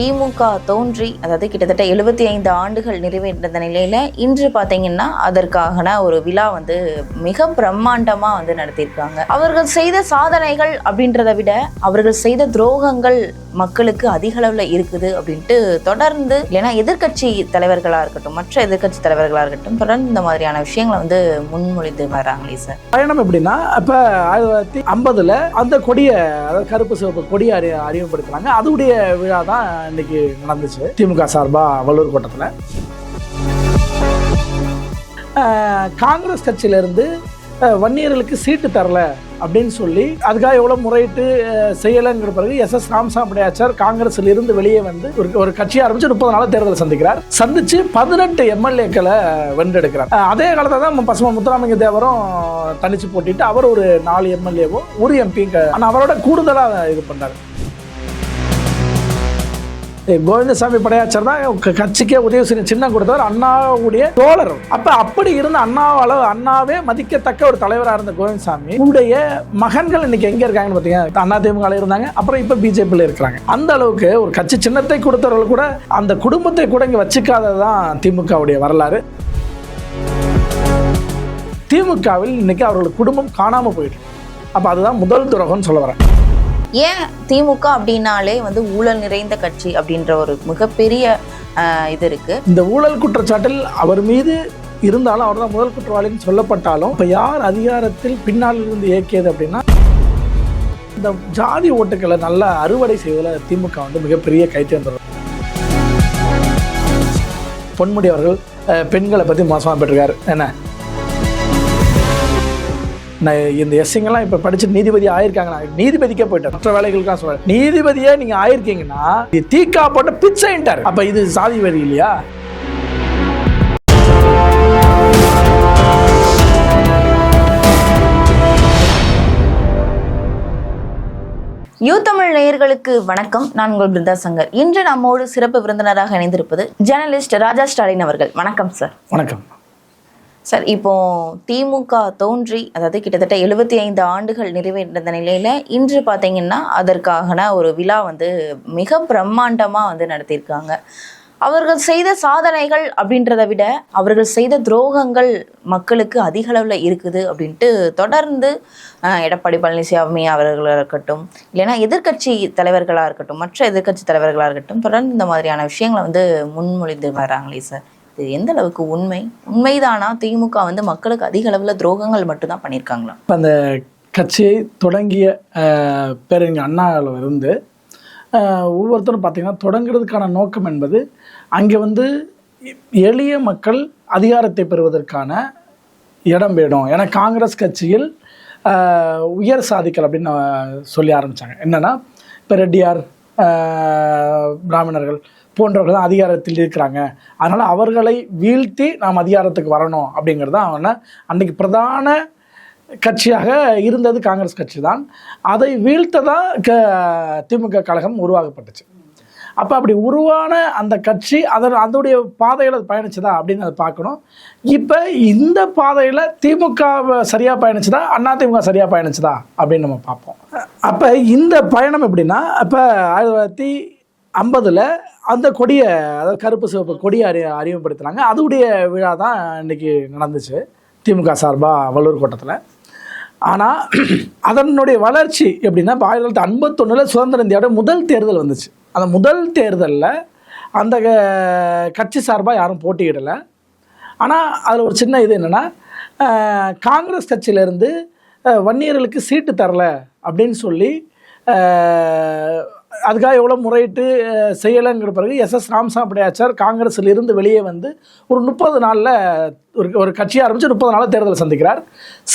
திமுக தோன்றி அதாவது கிட்டத்தட்ட எழுபத்தி ஐந்து ஆண்டுகள் நிறைவேற்ற நிலையில் இன்று பார்த்தீங்கன்னா அதற்கான ஒரு விழா வந்து மிக பிரம்மாண்டமாக வந்து நடத்தியிருக்காங்க. அவர்கள் செய்த சாதனைகள் அப்படின்றத விட அவர்கள் செய்த துரோகங்கள் மக்களுக்கு அதிக அளவில் இருக்குது அப்படின்ட்டு தொடர்ந்து இல்லைன்னா எதிர்க்கட்சி தலைவர்களாக இருக்கட்டும் மற்ற எதிர்க்கட்சி தலைவர்களாக இருக்கட்டும் தொடர்ந்து இந்த மாதிரியான விஷயங்களை வந்து முன்மொழிந்து வராங்களே சார். பயணம் எப்படின்னா இப்போ ஆயிரத்தி தொள்ளாயிரத்தி ஐம்பதுல அந்த கொடியை அதாவது கருப்பு சிவப்பு கொடியை அறி அறிமுகப்படுத்துனாங்க. அதுடைய விழா தான் இன்னைக்கு நடந்துச்சு. திமுக சார்பா வள்ளூர் கோட்டத்தில். காங்கிரஸ் கட்சியிலேருந்து வன்னியர்களுக்கு சீட்டு தரல அப்படின்னு சொல்லி அதுக்காக எவ்வளோ முறையிட்டு செய்யலைங்கிற பிறகு எஸ் எஸ் ராமசாமிடையாச்சார் காங்கிரஸில் இருந்து வெளியே வந்து ஒரு ஒரு கட்சி ஆரம்பிச்சு முப்பது நாள் தேர்தலை சந்திக்கிறார். சந்திச்சு பதினெட்டு எம்எல்ஏக்களை வென்றெடுக்கிறார். அதே காலத்தில் தான் பசும முத்துராமலிங்க தேவரும் தனிச்சு போட்டிட்டு அவர் ஒரு நாலு எம்எல்ஏவோ ஒரு எம்பியும் ஆனால் அவரோட கூடுதலாக இது பண்ணார். கோவிந்தசாமி படையாச்சர் தான் கட்சிக்கே உதவி செய்யும் சின்னம் கொடுத்தவர் அண்ணாவுடைய தோழர். அப்ப அப்படி இருந்த அண்ணாவால அண்ணாவே மதிக்கத்தக்க ஒரு தலைவராக இருந்த கோவிந்தசாமி உடைய மகன்கள் இன்னைக்கு எங்க இருக்காங்கன்னு பார்த்தீங்கன்னா அண்ணா திமுக இருந்தாங்க அப்புறம் இப்ப பிஜேபியில் இருக்கிறாங்க. அந்த அளவுக்கு ஒரு கட்சி சின்னத்தை கொடுத்தவர்கள் கூட அந்த குடும்பத்தை கூட இங்க வச்சுக்காததான் திமுகவுடைய வரலாறு. திமுகவில் இன்னைக்கு அவர்கள் குடும்பம் காணாமல் போயிட்டு அப்போ அதுதான் முதல் துரோகம்னு சொல்ல வரேன். ஏன் திமுக அப்படின்னாலே வந்து ஊழல் நிறைந்த கட்சி அப்படின்ற ஒரு மிகப்பெரிய இது இருக்கு. இந்த ஊழல் குற்றச்சாட்டில் அவர் மீது இருந்தாலும் அவர் தான் முதல் குற்றவாளின்னு சொல்லப்பட்டாலும் இப்போ யார் அதிகாரத்தில் பின்னால் இருந்து இயக்கியது அப்படின்னா இந்த ஜாதி ஓட்டுக்களை நல்லா அறுவடை செய்வதில் திமுக வந்து மிகப்பெரிய கைத்தேர்ந்தவர். பொன்முடி அவர்கள் பெண்களை பற்றி மோசமாக பெற்றிருக்காரு என்ன? நான் இந்த எஸ்சிங்கெல்லாம் இப்போ படிச்சு நீதிபதி ஆயிருக்காங்களா? நீதிபதிக்கே போயிட்டார். மற்ற வேலைகளுக்கெல்லாம் சொல்றேன் நீதிபதியே நீங்க ஆயிருக்கீங்கன்னா இது தீக்கா போட்ட பிச்சைன்ட்டார் அப்ப இது சாதி வரி இல்லையா? யூ தமிழ் நேயர்களுக்கு வணக்கம். நான் உங்கள் பிருந்தா சங்கர். இன்று நம்மோடு சிறப்பு விருந்தினராக இணைந்திருப்பது ஜேர்னலிஸ்ட் ராஜா ஸ்டாலின் அவர்கள். வணக்கம் சார். வணக்கம். சார் இப்போ திமுக தோன்றி அதாவது கிட்டத்தட்ட எழுபத்தி ஐந்து ஆண்டுகள் நிறைவேற்ற நிலையில இன்று பாத்தீங்கன்னா அதற்கான ஒரு விழா வந்து மிக பிரம்மாண்டமா வந்து நடத்தியிருக்காங்க. அவர்கள் செய்த சாதனைகள் அப்படின்றத விட அவர்கள் செய்த துரோகங்கள் மக்களுக்கு அதிக அளவில் இருக்குது அப்படின்ட்டு தொடர்ந்து எடப்பாடி பழனிசாமி அவர்களாக இருக்கட்டும் இல்லைன்னா எதிர்க்கட்சி தலைவர்களாக இருக்கட்டும் மற்ற எதிர்க்கட்சி தலைவர்களாக இருக்கட்டும் தொடர்ந்து இந்த மாதிரியான விஷயங்களை வந்து முன்மொழிந்து வராங்களே சார். இது எந்த அளவுக்கு உண்மை? உண்மைதானா? திமுக வந்து மக்களுக்கு அதிக அளவில் துரோகங்கள் மட்டும்தான் பண்ணியிருக்காங்களா இப்போ அந்த கட்சியை தொடங்கிய பேரறிஞர் அண்ணாவில் இருந்து ஒவ்வொருத்தரும் பார்த்தீங்கன்னா தொடங்குறதுக்கான நோக்கம் என்பது அங்கே வந்து எளிய மக்கள் அதிகாரத்தை பெறுவதற்கான இடம் வேணும். ஏன்னா காங்கிரஸ் கட்சியில் உயர் சாதிக்கல் அப்படின்னு சொல்லி ஆரம்பித்தாங்க என்னென்னா இப்போ ரெட்டியார் பிராமணர்கள் போன்றவர்கள் தான் அதிகாரத்தில் இருக்கிறாங்க. அதனால் அவர்களை வீழ்த்தி நாம் அதிகாரத்துக்கு வரணும் அப்படிங்கிறது தான் அவனை அன்றைக்கி பிரதான கட்சியாக இருந்தது காங்கிரஸ் கட்சி தான். அதை வீழ்த்ததான் க திமுக கழகம் உருவாக்கப்பட்டுச்சு. அப்போ அப்படி உருவான அந்த கட்சி அதன் அதனுடைய பாதையில் அது பயணிச்சதா அப்படின்னு அதை பார்க்கணும். இப்போ இந்த பாதையில் திமுக சரியாக பயணிச்சதா அண்ணா திமுக சரியாக பயணிச்சதா அப்படின்னு நம்ம பார்ப்போம். அப்போ இந்த பயணம் எப்படின்னா அப்போ ஆயிரத்தி தொள்ளாயிரத்தி ஐம்பதில் அந்த கொடியை அதாவது கருப்பு சிவப்பு கொடியை அறி அறிமுகப்படுத்தினாங்க. அதுடைய விழா தான் இன்னைக்கு நடந்துச்சு திமுக சார்பாக வள்ளூர் கோட்டத்தில். ஆனால் அதனுடைய வளர்ச்சி எப்படின்னா இப்போ ஆயிரத்தி தொள்ளாயிரத்தி ஐம்பத்தொன்னில் சுதந்திர இந்தியாவோட முதல் தேர்தல் வந்துச்சு. அந்த முதல் தேர்தலில் அந்த க- கட்சி சார்பாக யாரும் போட்டியிடலை. ஆனால் அதில் ஒரு சின்ன இது என்னென்னா காங்கிரஸ் கட்சியிலேருந்து வன்னியர்களுக்கு சீட்டு தரல அப்படின்னு சொல்லி அதுக்காக எவ்வளோ முறையிட்டு செய்யலைங்கிற பிறகு எஸ் எஸ் ராமசாமிடையாச்சார் காங்கிரஸில் இருந்து வெளியே வந்து ஒரு முப்பது நாளில் ஒரு ஒரு கட்சி ஆரம்பித்து முப்பது நாளில் தேர்தலை சந்திக்கிறார்.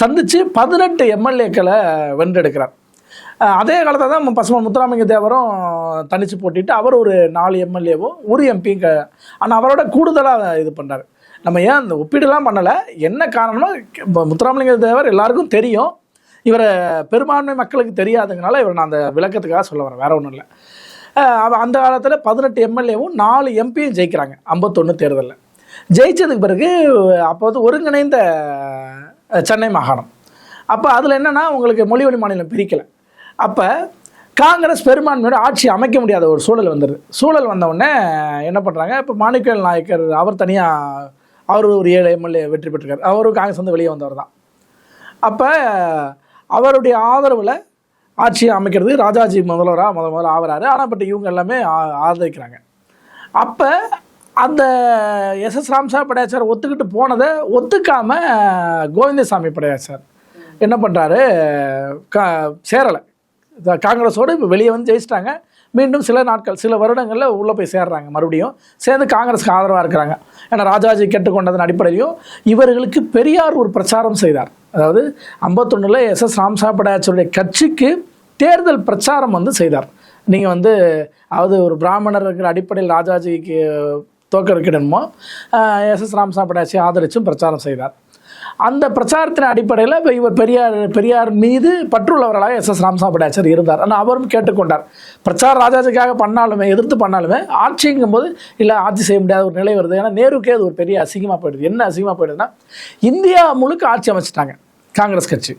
சந்தித்து பதினெட்டு எம்எல்ஏக்களை வென்றெடுக்கிறார். அதே காலத்தில் தான் பசும முத்துராமலிங்க தேவரும் தனித்து போட்டிட்டு அவர் ஒரு நாலு எம்எல்ஏவோ ஒரு எம்பிங்க ஆனால் அவரோட கூடுதலாக இது பண்ணார் நம்ம ஏன் அந்த ஒப்பீடுலாம் பண்ணலை? என்ன காரணம்னா முத்துராமலிங்க தேவர் எல்லாருக்கும் தெரியும். இவரை பெரும்பான்மை மக்களுக்கு தெரியாதுங்கனால இவர் நான் அந்த விளக்கத்துக்காக சொல்ல வரேன். வேற ஒன்றும் இல்லை. அந்த காலத்தில் பதினெட்டு எம்எல்ஏவும் நாலு எம்பியும் ஜெயிக்கிறாங்க ஐம்பத்தொன்று தேர்தலில். ஜெயிச்சதுக்கு பிறகு அப்போ வந்து ஒருங்கிணைந்த சென்னை மாகாணம். அப்போ அதில் என்னென்னா உங்களுக்கு மொழி வழி மாநிலம் பிரிக்கலை. அப்போ காங்கிரஸ் பெரும்பான்மையோட ஆட்சி அமைக்க முடியாத ஒரு சூழல் வந்துடுது சூழல் வந்தவுடனே என்ன பண்ணுறாங்க இப்போ மாணிக்கல் நாயக்கர் அவர் தனியாக அவர் ஒரு ஏழு எம்எல்ஏ வெற்றி பெற்றிருக்கார். அவரும் காங்கிரஸ் வந்து வெளியே வந்தவர் தான் அப்போ அவருடைய ஆதரவில் ஆட்சியை அமைக்கிறது ராஜாஜி முதல்வராக முத முதல்ல ஆகிறாரு ஆனால் பட் இவங்க எல்லாமே ஆதரிக்கிறாங்க. அப்போ அந்த எஸ் எஸ் ராம்சா படையாச்சார் ஒத்துக்கிட்டு போனதை ஒத்துக்காம கோவிந்தசாமி படையாச்சார் என்ன பண்ணுறாரு கா சேரலை. காங்கிரஸோடு இப்போ வெளியே வந்து ஜெயிச்சிட்டாங்க. மீண்டும் சில நாட்கள் சில வருடங்களில் உள்ளே போய் சேர்றாங்க மறுபடியும். சேர்ந்து காங்கிரஸுக்கு ஆதரவாக இருக்கிறாங்க. ஏன்னா ராஜாஜி கேட்டுக்கொண்டதன் அடிப்படையிலையும் இவர்களுக்கு பெரியார் ஒரு பிரச்சாரம் செய்தார். அதாவது ஐம்பத்தொன்னில் எஸ் எஸ் ராம்சா படையாச்சருடைய கட்சிக்கு தேர்தல் பிரச்சாரம் வந்து செய்தார். நீங்கள் வந்து அதாவது ஒரு பிராமணர் இருக்கிற அடிப்படையில் ராஜாஜிக்கு தோக்கடிக்கணுமோ எஸ் எஸ் ராம்சா படையாச்சி ஆதரிச்சும் பிரச்சாரம் செய்தார். அந்த பிரச்சாரத்தின் அடிப்படையில் இப்போ இவர் பெரியார் பெரியார் மீது பற்றுள்ளவர்களாக எஸ் எஸ் ராம்சா படாச்சர் இருந்தார். ஆனால் அவரும் கேட்டுக்கொண்டார். பிரச்சார ராஜாஜிக்காக பண்ணாலுமே எதிர்த்து பண்ணாலுமே ஆட்சிங்கும் போது இல்லை ஆட்சி செய்ய முடியாத ஒரு நிலை வருது. ஏன்னா நேருக்கே அது ஒரு பெரிய அசிங்கமாக போயிடுது. என்ன அசிங்கமாக போயிடுதுன்னா இந்தியா முழுக்க ஆட்சி அமைச்சிட்டாங்க காங்கிரஸ் கட்சி.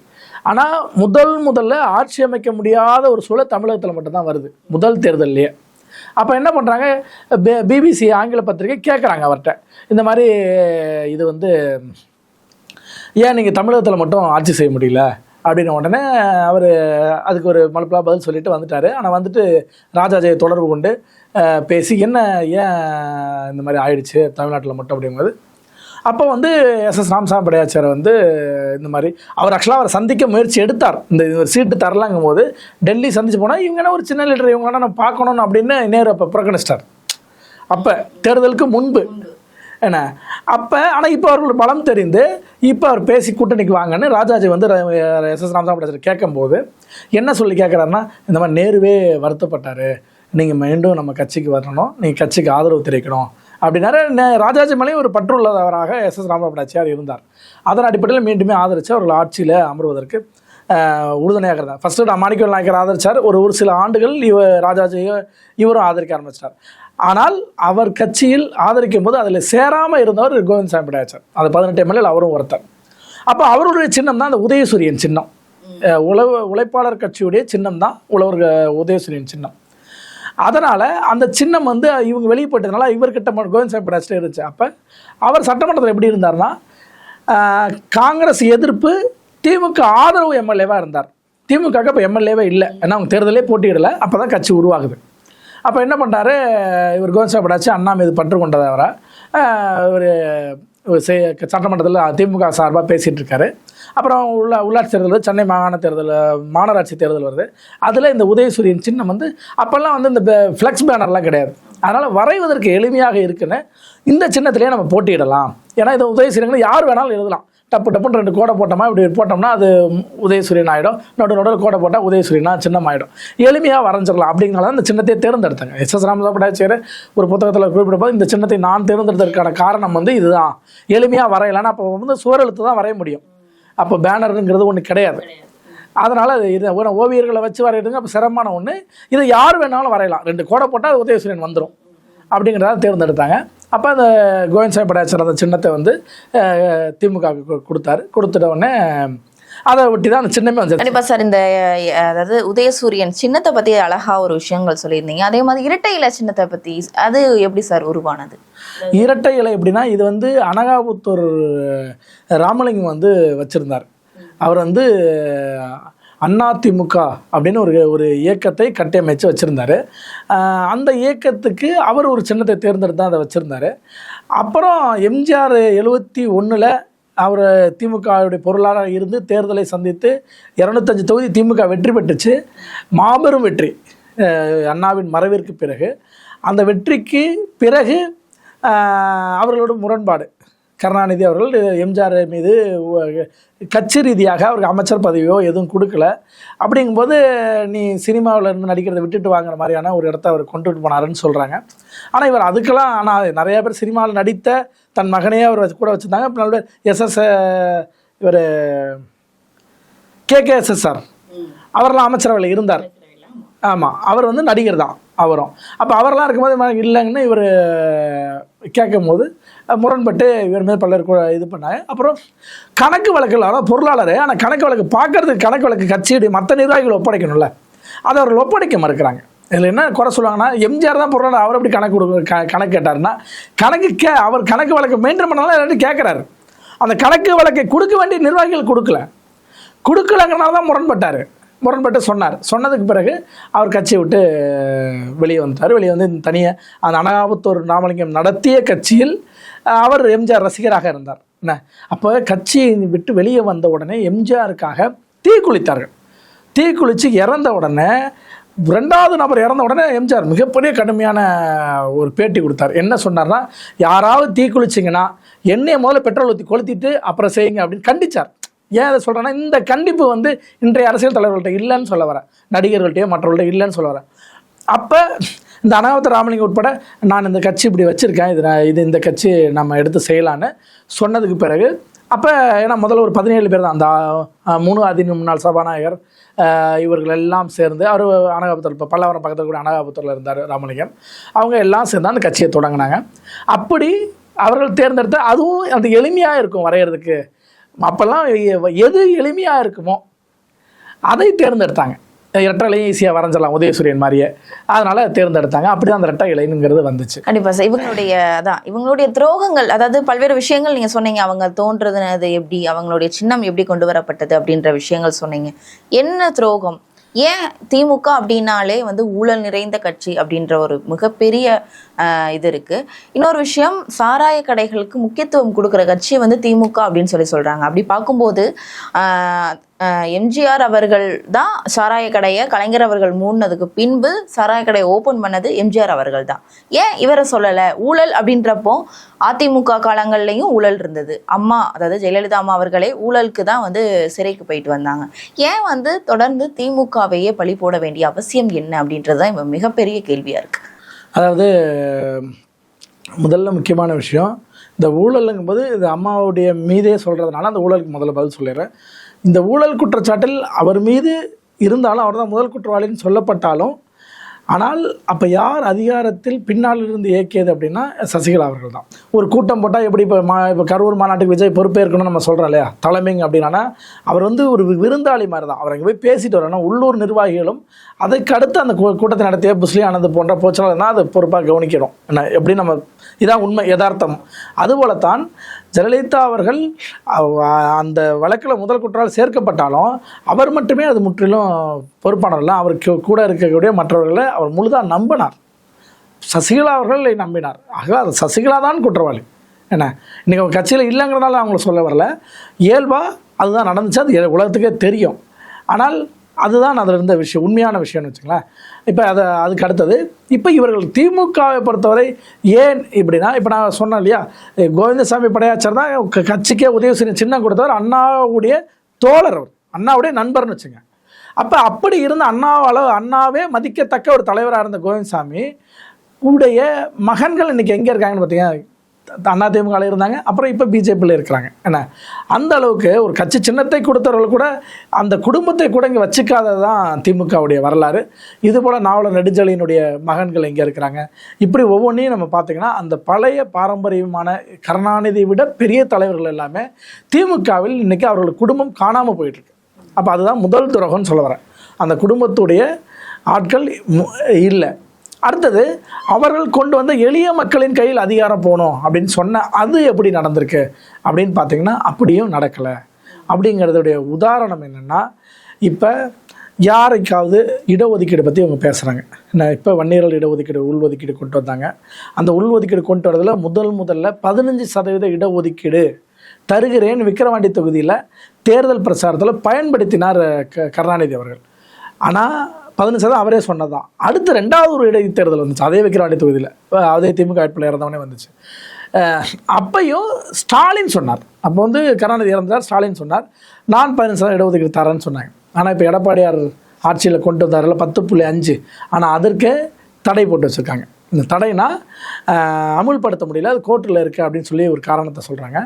ஆனால் முதல் முதல்ல ஆட்சி அமைக்க முடியாத ஒரு சூழல் தமிழகத்தில் மட்டும்தான் வருது. முதல் தேர்தல்லையே. அப்போ என்ன பண்ணுறாங்க பிபிசி ஆங்கில பத்திரிகை கேட்குறாங்க அவர்கிட்ட இந்த மாதிரி இது வந்து ஏன் நீங்கள் தமிழகத்தில் மட்டும் ஆட்சி செய்ய முடியல? அப்படின்ன உடனே அவர் அதுக்கு ஒரு மலப்பலாக பதில் சொல்லிட்டு வந்துட்டார். ஆனால் வந்துட்டு ராஜாஜியை தொடர்பு கொண்டு பேசி என்ன ஏன் இந்த மாதிரி ஆயிடுச்சு தமிழ்நாட்டில் மட்டும் அப்படிங்கிறது அப்போ வந்து எஸ் எஸ் ராம்சாமி படையாச்சார் வந்து இந்த மாதிரி அவர் ஆக்சுவலாக அவரை சந்திக்க முயற்சி எடுத்தார். இந்த ஒரு சீட்டு தரலாங்கும் போது டெல்லி சந்திச்சு போனால் இவங்க என்ன ஒரு சின்ன லீடர் இவங்க நான் பார்க்கணும் அப்படின்னு நேரு அப்போ புறக்கணிச்சிட்டார். அப்போ தேர்தலுக்கு முன்பு என்ன? அப்போ ஆனால் இப்போ அவர்கள் பலம் தெரிந்து இப்போ அவர் பேசி கூட்டணிக்கு வாங்கன்னு ராஜாஜி வந்து எஸ் எஸ் ராமசாமி கேட்கும்போது என்ன சொல்லி கேட்குறாருன்னா இந்த மாதிரி நேருவே வருத்தப்பட்டார். நீங்கள் மீண்டும் நம்ம கட்சிக்கு வரணும். நீங்கள் கட்சிக்கு ஆதரவு தெரிவிக்கணும். அப்படின்னாரு. ராஜாஜி மலை ஒரு பற்றுள்ளவராக எஸ் எஸ் ராமராஜாச்சியார் இருந்தார். அதன் அடிப்படையில் மீண்டுமே ஆதரித்து அவர்கள் ஆட்சியில் அமர்வதற்கு ஆஹ், உறுதுணையாக இருந்தார். ஃபஸ்ட்டு நான் மாணிக்கவேல் நாயக்கர் ஆதரிச்சார். ஒரு ஒரு சில ஆண்டுகள் இவ ராஜாஜியை இவரும் ஆதரிக்க ஆரம்பிச்சிட்டார். ஆனால் அவர் கட்சியில் ஆதரிக்கும் போது அதில் சேராமல் இருந்தவர் கோவிந்த் சாமி படையாச்சார் அது பதினெட்டு எம்எல்ஏ அவரும் ஒருத்தர். அப்போ அவருடைய சின்னம் தான் அந்த உதயசூரியன் சின்னம். உழவு உழைப்பாளர் கட்சியுடைய சின்னம் தான் உழவர் உதயசூரியன் சின்னம். அதனால் அந்த சின்னம் வந்து இவங்க வெளியே போயிட்டதுனால இவர்கிட்ட கோவிந்த் சாமி படையாச்சிட்டே இருந்துச்சு. அப்போ அவர் சட்டமன்றத்தில் எப்படி இருந்தார்னா காங்கிரஸ் எதிர்ப்பு திமுக ஆதரவு எம்எல்ஏவாக இருந்தார். திமுக இப்போ எம்எல்ஏவே இல்லை. ஏன்னா அவங்க தேர்தலே போட்டியிடலை. அப்போ தான் கட்சி உருவாகுது. அப்போ என்ன பண்ணுறாரு இவர் கோவிந்தசாமி படாச்சு அண்ணா மீது பற்று கொண்டதவரை இவர் சட்டமன்றத்தில் திமுக சார்பாக பேசிகிட்டு இருக்காரு. அப்புறம் உள்ள உள்ளாட்சி தேர்தல் சென்னை மாகாண தேர்தல் மாநகராட்சி தேர்தல் வருது. அதில் இந்த உதயசூரியன் சின்னம் வந்து அப்போல்லாம் வந்து இந்த ஃப்ளெக்ஸ் பேனர்லாம் கிடையாது. அதனால் வரைவதற்கு எளிமையாக இருக்குன்னு இந்த சின்னத்திலேயே நம்ம போட்டியிடலாம். ஏன்னா இந்த உதயசூரியன் யார் வேணாலும் எழுதலாம். டப்பு டப்புன்னு ரெண்டு கோடை போட்டோமா இப்படி போட்டோம்னா அது உதயசூரியன் ஆகிடும் நடு நடுவில் கோடை போட்டால் உதயசூரியனா சின்னம் ஆகிடும் எளிமையாக வரைஞ்சிடலாம் அப்படிங்கிறத அந்த சின்னத்தை தேர்ந்தெடுத்தாங்க. எஸ் எஸ் ராமதாபடாச்சியர் ஒரு புத்தகத்தில் குறிப்பிடும்போது இந்த சின்னத்தை நான் தேர்ந்தெடுத்ததற்கான காரணம் வந்து இதுதான். எளிமையாக வரையலாம்னா அப்போ வந்து சுவரெழுத்து தான் வரைய முடியும். அப்போ பேனருங்கிறது ஒன்று கிடையாது. அதனால் அது இது ஓவியர்களை வச்சு வரையிறதுங்க அப்போ சிரமமான ஒன்று இதை யார் வேணாலும் வரையலாம். ரெண்டு கோடை போட்டால் அது உதயசூரியன் வந்துடும் அப்படிங்கிறத தேர்ந்தெடுத்தாங்க. அப்போ அந்த கோவிந்த் சாமி படையாச்சர் அந்த சின்னத்தை வந்து அஹ், திமுக க்கு கொடுத்தாரு. கொடுத்துட்ட உடனே அதை ஒட்டி தான் அந்த சின்னமே வந்துச்சு கண்டிப்பா சார் இந்த அதாவது உதயசூரியன் சின்னத்தை பத்தி அழகா ஒரு விஷயங்கள் சொல்லியிருந்தீங்க. அதே மாதிரி இரட்டை இலை சின்னத்தை பத்தி அது எப்படி சார் உருவானது? இரட்டை இலை எப்படின்னா இது வந்து அனகாபுத்தூர் ராமலிங்கம் வந்து வச்சுருந்தார். அவர் வந்து அதிமுக அப்படின்னு ஒரு ஒரு இயக்கத்தை கட்டியமைச்சு வச்சுருந்தாரு. அந்த இயக்கத்துக்கு அவர் ஒரு சின்னத்தை தேர்ந்தெடுத்து தான் அதை வச்சுருந்தாரு. அப்புறம் எம்ஜிஆர் எழுபத்தி ஒன்றில் அவர் திமுகவுடைய பொருளாளராக இருந்து தேர்தலை சந்தித்து இரநூத்தஞ்சு தொகுதி திமுக வெற்றி பெற்றுச்சு. மாபெரும் வெற்றி அண்ணாவின் மறைவிற்கு பிறகு. அந்த வெற்றிக்கு பிறகு அவர்களோட முரண்பாடு. கருணாநிதி அவர்கள் எம்ஜிஆர் மீது கட்சி ரீதியாக அவருக்கு அமைச்சர் பதவியோ எதுவும் கொடுக்கல. அப்படிங்கும்போது நீ சினிமாவில் இருந்து நடிக்கிறத விட்டுட்டு வாங்குற மாதிரியான ஒரு இடத்த அவர் கொண்டுட்டு போனாருன்னு சொல்கிறாங்க ஆனால் இவர் அதுக்கெல்லாம் ஆனால் நிறைய பேர் சினிமாவில் நடித்த தன் மகனையே அவர் வச்சு- கூட வச்சுருந்தாங்க. நல்ல எஸ்எஸ் இவர் கேகேஎஸ்எஸ்ஆர் அவரெல்லாம் அமைச்சரவையில் இருந்தார். ஆமாம் அவர் வந்து நடிகர் தான் அவரும். அப்போ அவரெல்லாம் இருக்கும்போது இல்லைங்கன்னு இவர் கேட்கும் போது முரண்பட்டு இவர் மேல் பலர் இது பண்ணாங்க. அப்புறம் கணக்கு வழக்கில் அதாவது பொருளாளர் ஆனால் கணக்கு வழக்கு பார்க்கறதுக்கு கணக்கு வழக்கு கட்சியுடைய மற்ற நிர்வாகிகள் ஒப்படைக்கணும்ல. அதை அவர்கள் ஒப்படைக்க மறுக்கிறாங்க. இதில் என்ன குறை சொல்லுவாங்கன்னா எம்ஜிஆர் தான் பொருளாளர் அவர் எப்படி கணக்கு கொடுக்க க கணக்கு கேட்டாருன்னா கணக்கு கே அவர் கணக்கு வழக்கு மெயின்டைன் பண்ணாலும் எல்லாரும் கேட்குறாரு. அந்த கணக்கு வழக்கை கொடுக்க வேண்டிய நிர்வாகிகள் கொடுக்கல. கொடுக்கலங்கிறனால தான் முரண்பட்டார். முரண்பட்டு சொன்னார். சொன்னதுக்கு பிறகு அவர் கட்சியை விட்டு வெளியே வந்துட்டார். வெளியே வந்து தனியாக அந்த அனகாபத்தூர் நாமலிங்கம் நடத்திய கட்சியில் அவர் எம்ஜிஆர் ரசிகராக இருந்தார். என்ன? அப்போ கட்சியை விட்டு வெளியே வந்த உடனே எம்ஜிஆருக்காக தீ குளித்தார்கள். தீ குளித்து இறந்த உடனே ரெண்டாவது நபர் இறந்த உடனே எம்ஜிஆர் மிகப்பெரிய கடுமையான ஒரு பேட்டி கொடுத்தார். என்ன சொன்னார்னா யாராவது தீ குளிச்சிங்கன்னா எண்ணெயை முதல்ல பெட்ரோல் ஊற்றி கொளுத்திட்டு அப்புறம் செய்யுங்க அப்படின்னு கண்டிச்சார். ஏன் அதை சொல்கிறேன்னா இந்த கண்டிப்பு வந்து இன்றைய அரசியல் தலைவர்கள்ட்ட இல்லைன்னு சொல்ல வரேன். நடிகர்கள்ட்டையோ மற்றவர்கள்ட்ட இல்லைன்னு சொல்ல வரேன். அப்போ இந்த அனாவத்த ராமலிங்கம் உட்பட நான் இந்த கட்சி இப்படி வச்சுருக்கேன் இது நான் இது இந்த கட்சி நம்ம எடுத்து செய்யலான்னு சொன்னதுக்கு பிறகு அப்போ ஏன்னா முதல்ல ஒரு பதினேழு பேர் தான் அந்த மூணு அதின் முன்னாள் சபாநாயகர் இவர்கள் எல்லாம் சேர்ந்து அவர் அனகாபுத்தூர் இப்போ பல்லாவரம் பக்கத்தில் கூட அனகாபுத்தூரில் இருந்தார் ராமலிங்கம். அவங்க எல்லாம் சேர்ந்து அந்த கட்சியை தொடங்கினாங்க. அப்படி அவர்கள் தேர்ந்தெடுத்து அதுவும் அந்த எளிமையாக இருக்கும் வரைகிறதுக்கு அப்போல்லாம் எது எளிமையாக இருக்குமோ அதை தேர்ந்தெடுத்தாங்க. இரட்டலையும் ஈஸியாக வரைஞ்சலாம் உதயசூரியன் மாதிரியே. அதனால தேர்ந்தெடுத்தாங்க. அப்படி தான் அந்த இரட்டை இலைங்கிறது வந்துச்சு. கண்டிப்பா சார். இவங்களுடைய அதான் இவங்களுடைய துரோகங்கள் அதாவது பல்வேறு விஷயங்கள் நீங்க சொன்னீங்க. அவங்க தோன்றதுனது எப்படி அவங்களுடைய சின்னம் எப்படி கொண்டு வரப்பட்டது அப்படின்ற விஷயங்கள் சொன்னீங்க. என்ன துரோகம்? ஏன் திமுக அப்படின்னாலே வந்து ஊழல் நிறைந்த கட்சி அப்படின்ற ஒரு மிகப்பெரிய இது இருக்குது இன்னொரு விஷயம் சாராய கடைகளுக்கு முக்கியத்துவம் கொடுக்குற கட்சி வந்து திமுக அப்படின்னு சொல்லி சொல்கிறாங்க அப்படி பார்க்கும்போது எம்ஜிஆர் அவர்கள் தான் சாராய கடையை கலைஞர் அவர்கள் மூடினதுக்கு பின்பு சாராய கடையை ஓப்பன் பண்ணது எம்ஜிஆர் அவர்கள் தான். ஏன் இவரை சொல்லலை? ஊழல் அப்படின்றப்போ அதிமுக காலங்கள்லையும் ஊழல் இருந்தது. அம்மா அதாவது ஜெயலலிதா அம்மா அவர்களே ஊழலுக்கு தான் வந்து சிறைக்கு போயிட்டு வந்தாங்க. ஏன் வந்து தொடர்ந்து திமுகவையே பழி போட வேண்டிய அவசியம் என்ன அப்படின்றது தான் இப்ப மிகப்பெரிய கேள்வியாக இருக்கு. அதாவது முதல்ல முக்கியமான விஷயம் இந்த ஊழலுங்கும்போது இது அம்மாவுடைய மீதே சொல்கிறதுனால அந்த ஊழலுக்கு முதல்ல பதில் சொல்லிடுறேன். இந்த ஊழல் குற்றச்சாட்டில் அவர் மீது இருந்தாலும் அவர் தான் முதல் குற்றவாளின்னு சொல்லப்பட்டாலும் ஆனால் அப்போ யார் அதிகாரத்தில் பின்னால் இருந்து இயக்கியது அப்படின்னா சசிகலா அவர்கள் தான். ஒரு கூட்டம் போட்டால் எப்படி இப்போ மா இப்போ கரூர் மாநாட்டுக்கு விஜய் பொறுப்பேற்கணும்னு நம்ம சொல்கிறோம் இல்லையா? தலைமைங்க அப்படின்னா அவர் வந்து ஒரு விருந்தாளி மாதிரி தான். அவர் அங்கே போய் பேசிட்டு வரணும் உள்ளூர் நிர்வாகிகளும் அதுக்கு அடுத்து அந்த கூட்டத்தை நடத்திய புஸ்லி ஆனந்த் போன்ற போச்சலாம் அதை பொறுப்பாக கவனிக்கணும் என்ன எப்படி நம்ம இதான் உண்மை யதார்த்தம். அதுபோலத்தான் ஜெயலலிதா அவர்கள் அந்த வழக்கில் முதல் குற்றால் சேர்க்கப்பட்டாலும் அவர் மட்டுமே அது முற்றிலும் பொறுப்பானவர்கள் அவருக்கு கூட இருக்கக்கூடிய மற்றவர்களை அவர் முழுதாக நம்பினார். சசிகலா அவர்களை நம்பினார். ஆக அது சசிகலா தான் குற்றவாளி. என்ன? இன்றைக்கி அவங்க கட்சியில் இல்லைங்கிறனால அவங்கள சொல்ல வரல. இயல்பாக அதுதான் நடந்துச்சு. அது உலகத்துக்கே தெரியும். ஆனால் அதுதான் அதில் இருந்த விஷயம் உண்மையான விஷயம்னு வச்சுங்களேன் இப்போ அதை அதுக்கு அடுத்தது இப்போ இவர்கள் திமுகவை பொறுத்தவரை ஏன் இப்படின்னா இப்போ நான் சொன்னேன் இல்லையா கோவிந்தசாமி படையாச்சர் தான் க- கட்சிக்கே உதவி செய்ய சின்னம் கொடுத்தவர் அண்ணாவுடைய தோழர் அவர் அண்ணாவுடைய நண்பர்னு வச்சுங்க. அப்போ அப்படி இருந்த அண்ணாவால் அண்ணாவே மதிக்கத்தக்க ஒரு தலைவராக இருந்த கோவிந்தசாமி உடைய மகன்கள் இன்றைக்கி எங்கே இருக்காங்கன்னு பார்த்தீங்கன்னா அண்ணா இருந்தாங்க அப்புறம் இப்போ பிஜேபியில் இருக்கிறாங்க. என்ன? அந்த அளவுக்கு ஒரு கட்சி சின்னத்தை கொடுத்தவர்கள் கூட அந்த குடும்பத்தை கூட இங்கே வச்சுக்காதது தான் திமுகவுடைய வரலாறு. இது போல் நாவலர் நெடுஞ்சலியினுடைய மகன்கள் இங்கே இருக்கிறாங்க. இப்படி ஒவ்வொன்றையும் நம்ம பார்த்தீங்கன்னா அந்த பழைய பாரம்பரியமான கருணாநிதியை விட பெரிய தலைவர்கள் எல்லாமே திமுகவில் இன்றைக்கி அவர்கள் குடும்பம் காணாமல் போயிட்டுருக்கு. அப்போ அதுதான் முதல் துரோகம்னு சொல்ல வரேன். அந்த குடும்பத்துடைய ஆட்கள் இல்லை. அடுத்தது அவர்கள் கொண்டு வந்த எளிய மக்களின் கையில் அதிகாரம் போகணும் அப்படின்னு சொன்ன அது எப்படி நடந்திருக்கு? அப்படின்னு பார்த்தீங்கன்னா அப்படியும் நடக்கலை. அப்படிங்கிறதுடைய உதாரணம் என்னென்னா இப்போ யாருக்காவது இடஒதுக்கீடு பற்றி இவங்க பேசுகிறாங்க நான் இப்போ வன்னியர்கள் இடஒதுக்கீடு உள்ஒதுக்கீடு கொண்டு வந்தாங்க. அந்த உள்ஒதுக்கீடு கொண்டு வரதில் முதல் முதல்ல பதினஞ்சு சதவீத இடஒதுக்கீடு தருகிறேன் விக்கிரவாண்டி தொகுதியில் தேர்தல் பிரச்சாரத்தில் பயன்படுத்தினார் க கருணாநிதி அவர்கள். ஆனால் பதினஞ்சு சதவீதம் அவரே சொன்னதான் அடுத்து ரெண்டாவது ஒரு இடைத்தேர்தல் வந்துச்சு. அதே வைக்கிறாண்டி தொகுதியில். அதே திமுக வேட்பாளர் இறந்தவனே வந்துச்சு. அப்பையும் ஸ்டாலின் சொன்னார். அப்போ வந்து கருணாநிதி இறந்தார் ஸ்டாலின் சொன்னார். நான் பதினஞ்சு சதவீதம் இடஒதுக்கீடு தரேன்னு சொன்னாங்க. ஆனால் இப்போ எடப்பாடியார் ஆட்சியில் கொண்டு வந்தார்ல பத்து புள்ளி அஞ்சு. ஆனால் அதற்கே தடை போட்டு வச்சுருக்காங்க. இந்த தடைனா அமுல்படுத்த முடியல அது கோர்ட்டில் இருக்குது அப்படின்னு சொல்லி ஒரு காரணத்தை சொல்கிறாங்க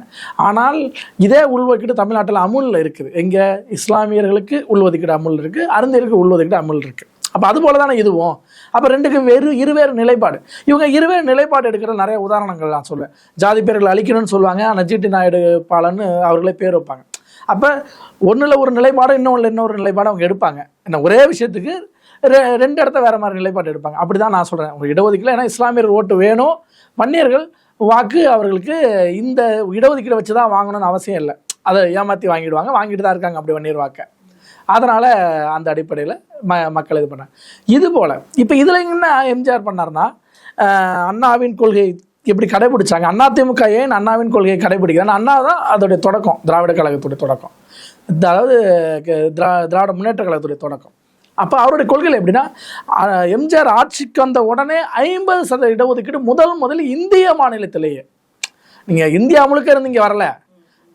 ஆனால் இதே உள்ஒதுக்கீடு தமிழ்நாட்டில் அமுலில் இருக்குது. எங்கே இஸ்லாமியர்களுக்கு உள்ஒதுக்கீடு அமுல் இருக்குது அருந்தியருக்கு உள்ஒதுக்கீடு அமுல் இருக்குது அப்போ அது போல தானே இதுவும்? அப்போ ரெண்டுக்கும் வெறு இருவேறு நிலைப்பாடு. இவங்க இருவேறு நிலைப்பாடு எடுக்கிற நிறைய உதாரணங்கள் நான் சொல்லுவேன் ஜாதி பேர்களை அழிக்கணும்னு சொல்லுவாங்க ஆனால் ஜிடி நாயுடு பாலன்னு அவர்களே பேர் வைப்பாங்க. அப்போ ஒன்றில் ஒரு நிலைப்பாடு இன்னொன்று இன்னொரு நிலைப்பாடு அவங்க எடுப்பாங்க. என்ன ஒரே விஷயத்துக்கு ரெண்டு இடத்த வேற மாதிரி நிலைப்பாடு எடுப்பாங்க. அப்படிதான் நான் சொல்கிறேன் ஒரு இடஒதுக்கீடு ஏன்னா இஸ்லாமியர் ஓட்டு வேணும். வன்னியர்கள் வாக்கு அவர்களுக்கு இந்த இடஒதுக்கீடு வச்சு தான் வாங்கணும்னு அவசியம் இல்லை. அதை ஏமாற்றி வாங்கிடுவாங்க. வாங்கிட்டு தான் இருக்காங்க அப்படி வன்னியர் வாக்கை. அதனால் அந்த அடிப்படையில் ம மக்கள் இது பண்ணாங்க. இது போல் இப்போ இதில் என்ன எம்ஜிஆர் பண்ணார்னா அண்ணாவின் கொள்கை எப்படி கடைபிடிச்சாங்க? திமுக ஏன் அண்ணாவின் கொள்கையை கடைபிடிக்கிறான்னு அண்ணா தான் அதோடைய தொடக்கம் திராவிட கழகத்துடைய தொடக்கம். அதாவது திரா திராவிட முன்னேற்ற கழகத்துடைய தொடக்கம். அப்போ அவருடைய கொள்கைகள் எப்படின்னா எம்ஜிஆர் ஆட்சிக்கு வந்த உடனே ஐம்பது சதவீத இடஒதுக்கீடு முதல் முதல் இந்திய மாநிலத்திலேயே. நீங்கள் இந்தியா முழுக்க இருந்து இங்கே வரல.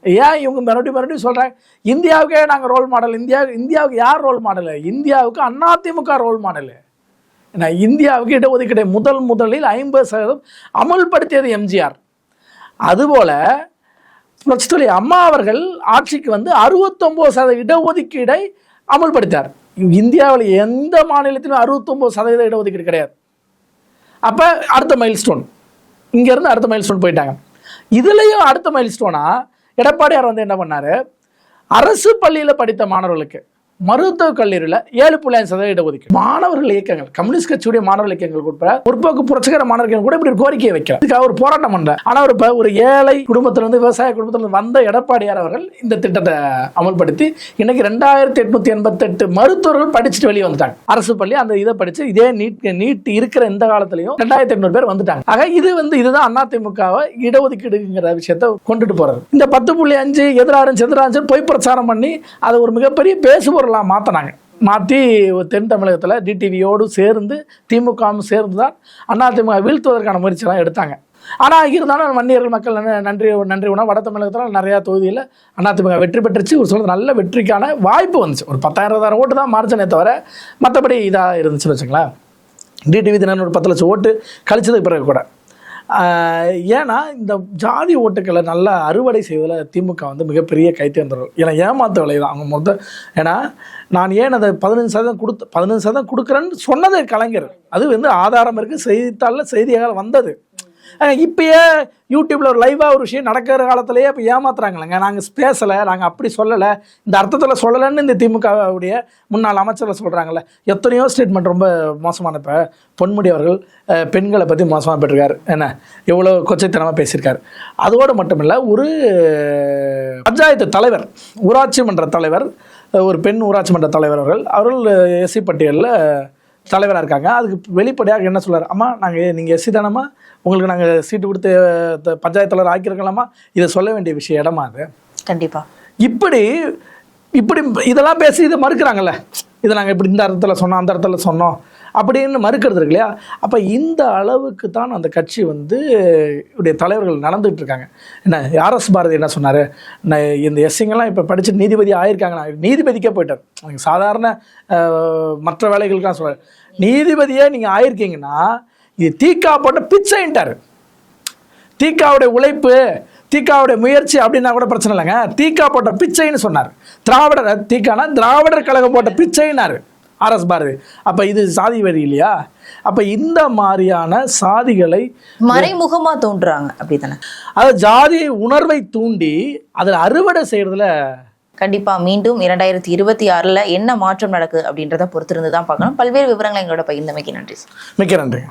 ஏன் இவங்க மறுபடியும் மறுபடியும் சொல்கிறாங்க இந்தியாவுக்கே நாங்கள் ரோல் மாடல் இந்தியா இந்தியாவுக்கு யார் ரோல் மாடலு இந்தியாவுக்கு அதிமுக ரோல் மாடலு ஏன்னா இந்தியாவுக்கு இடஒதுக்கீடு முதல் முதலில் ஐம்பது சதவீதம் அமல்படுத்தியது எம்ஜிஆர். அதுபோல் புரட்சித்தலை அம்மா அவர்கள் ஆட்சிக்கு வந்து அறுபத்தொம்போது சதவீத இடஒதுக்கீடை அமல்படுத்தார் இந்தியாவில் எந்த மாநிலத்திலும் அறுபத்தொம்போது சதவீத இடஒதுக்கீடு கிடையாது. அப்போ அடுத்த மைல் ஸ்டோன் இங்கேருந்து அடுத்த மைல் ஸ்டோன் போயிட்டாங்க. இதுலேயும் அடுத்த மைல் ஸ்டோனா எடப்பாடியார் வந்து என்ன பண்ணார்? அரசு பள்ளியில் படித்த மாணவர்களுக்கு மருத்துவக் கல்லூரியில் ஏழு புள்ளி அஞ்சு சதவீத இடஒதுக்கீடு. மாணவர்கள் இயக்கங்கள் கம்யூனிஸ்ட் கட்சியுடைய மாணவர்கள் இயக்கங்கள் உட்பட முற்போக்கு புரட்சிகர மாணவர்கள் கூட இப்படி கோரிக்கையை வைக்கிறார் இதுக்காக ஒரு போராட்டம் பண்ற ஆனால் ஒரு ஒரு ஏழை குடும்பத்திலிருந்து விவசாய குடும்பத்திலிருந்து வந்த எடப்பாடியார் அவர்கள் இந்த திட்டத்தை அமல்படுத்தி இன்னைக்கு ரெண்டாயிரத்தி எட்நூத்தி எண்பத்தெட்டு மருத்துவர்கள் படிச்சுட்டு வெளியே வந்துட்டாங்க. அரசு பள்ளி அந்த இதை படிச்சு இதே நீட் நீட் இருக்கிற இந்த காலத்திலையும் ரெண்டாயிரத்தி எட்நூறு பேர் வந்துட்டாங்க. ஆக இது வந்து இதுதான் அதிமுகவை இடஒதுக்கீடுங்கிற விஷயத்தை கொண்டுட்டு போறது. இந்த பத்து புள்ளி அஞ்சு எதிராரும் செதிராஞ்சு பொய் பிரச்சாரம் பண்ணி அதை ஒரு மிகப்பெரிய பேரெல்லாம் மாற்றினாங்க மாற்றி தென் தமிழகத்தில் டிடிவியோடு சேர்ந்து திமுகவும் சேர்ந்து தான் அதிமுக வீழ்த்துவதற்கான முயற்சியெல்லாம் எடுத்தாங்க. ஆனால் இருந்தாலும் வன்னியர்கள் மக்கள் நன்றி நன்றி உணவு. வட தமிழகத்தில் நிறையா தொகுதியில் அதிமுக வெற்றி பெற்றுச்சு. ஒரு சொல்ல நல்ல வெற்றிக்கான வாய்ப்பு வந்துச்சு. ஒரு பத்தாயிரம் இருபதாயிரம் ஓட்டு தான் மார்ச்சனே தவிர மற்றபடி இதாக இருந்துச்சுன்னு வச்சுங்களேன். டிடிவி தினம் ஒரு பத்து லட்சம் ஓட்டு கழிச்சதுக்கு பிறகு கூட. ஏன்னா இந்த ஜாதி ஓட்டுக்களை நல்லா அறுவடை செய்வதில் திமுக வந்து மிகப்பெரிய கைத்தேர்ந்தவர்கள். ஏன்னா ஏமாத்த வேலை தான். அவங்க மொத்த ஏன்னா நான் ஏன் அதை பதினஞ்சு சதவீதம் கொடுத்து பதினஞ்சு சதவீதம் கொடுக்குறேன்னு சொன்னது கலைஞர். அது வந்து ஆதாரம் இருக்குது செய்தித்தாளில் செய்தியாக வந்தது. இப்பயே யூடியூப்ல ஒரு லைவாக ஒரு விஷயம் நடக்கிற காலத்திலேயே இப்போ ஏமாத்துறாங்களேங்க நாங்கள் பேசலை நாங்கள் அப்படி சொல்லலை. இந்த அர்த்தத்தில் சொல்லலைன்னு இந்த திமுகவுடைய முன்னாள் அமைச்சர்கள் சொல்கிறாங்கல்ல எத்தனையோ ஸ்டேட்மெண்ட் ரொம்ப மோசமான இப்போ பொன்முடி அவர்கள் பெண்களை பற்றி மோசமாக பெற்றிருக்காரு என்ன? எவ்வளோ கொச்சைத்தனமாக பேசியிருக்காரு. அதோடு மட்டுமில்லை ஒரு பஞ்சாயத்து தலைவர் ஊராட்சி மன்ற தலைவர் ஒரு பெண் ஊராட்சி மன்ற தலைவர் அவர்கள் அவர்கள் எஸ்சி பட்டியலில் தலைவராக இருக்காங்க. அதுக்கு வெளிப்படையாக என்ன சொல்றாரு? அம்மா நாங்கள் நீங்கள் எஸ்சி தானம்மா? உங்களுக்கு நாங்கள் சீட்டு கொடுத்து பஞ்சாயத்து தலைவர் ஆக்கியிருக்கலாமா இதை சொல்ல வேண்டிய விஷயம் இடமா அது? கண்டிப்பா. இப்படி இப்படி இதெல்லாம் பேசி இதை மறுக்கிறாங்கல்ல. இதை நாங்கள் இப்படி இந்த அர்த்தத்தில் சொன்னோம் அந்த இடத்துல சொன்னோம். அப்படின்னு மறுக்கிறது இருக்கு இல்லையா? அப்போ இந்த அளவுக்கு தான் அந்த கட்சி வந்து உடைய தலைவர்கள் நடந்துகிட்டு இருக்காங்க. என்ன ஆர்எஸ் பாரதி என்ன சொன்னார்? இந்த எஸ்சிங்கெல்லாம் இப்போ படித்து நீதிபதி ஆயிருக்காங்களா நீதிபதிக்கே போயிட்டார். அவங்க சாதாரண மற்ற வேலைகளுக்கெல்லாம் சொல்கிறார் நீதிபதியே நீங்கள் ஆயிருக்கீங்கன்னா இது தீக்கா போட்ட பிச்சைன்ட்டார். தீக்காவுடைய உழைப்பு தீக்காவுடைய முயற்சி அப்படின்னா கூட பிரச்சனை இல்லைங்க. தீக்கா போட்ட பிச்சைன்னு சொன்னார். திராவிடர் தீக்கானா திராவிடர் கழகம் போட்ட பிச்சைன்னாரு. ஆர்எஸ் பாரதி அப்போ இது சாதி வரி இல்லையா? அப்போ இந்த மாதிரியான சாதிகளை மறைமுகமா தோன்றுறாங்க அப்படிதானே? அதாவது ஜாதி உணர்வை தூண்டி அதில் அறுவடை செய்கிறதுல கண்டிப்பா மீண்டும் இரண்டாயிரத்தி இருபத்தி ஆறுல என்ன மாற்றம் நடக்குது அப்படின்றத பொறுத்திருந்து தான் பார்க்கணும். பல்வேறு விவரங்களை எங்களோட பகிர்ந்தமைக்கு நன்றி மிக்க நன்றிங்க.